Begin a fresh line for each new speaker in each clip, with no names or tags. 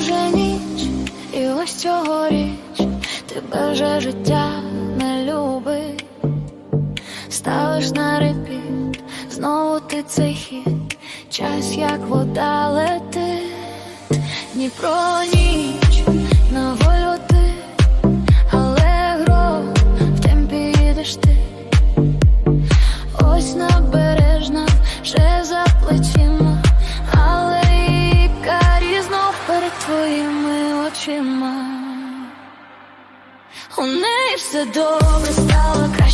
вже ніч, і ось цьогоріч тебе вже життя не любить. Ставиш на репіт, знову ти цей хід, час як вода летить, Дніпро ніч на волю ти, але гро в темпі їдеш ти. Ось набережна вже за плечима, очима. У неї все добре стало краще,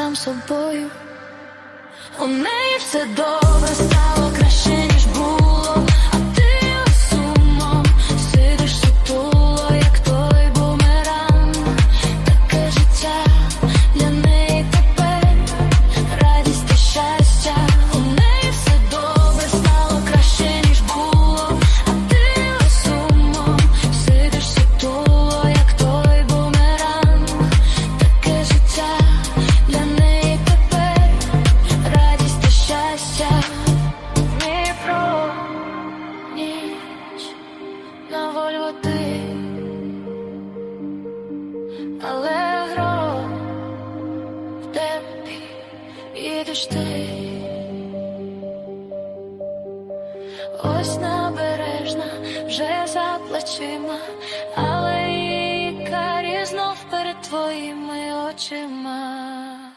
сам собою. У неї все добре їдеш ти. Ось набережна вже за плечима, але її карі знов перед твоїми очима.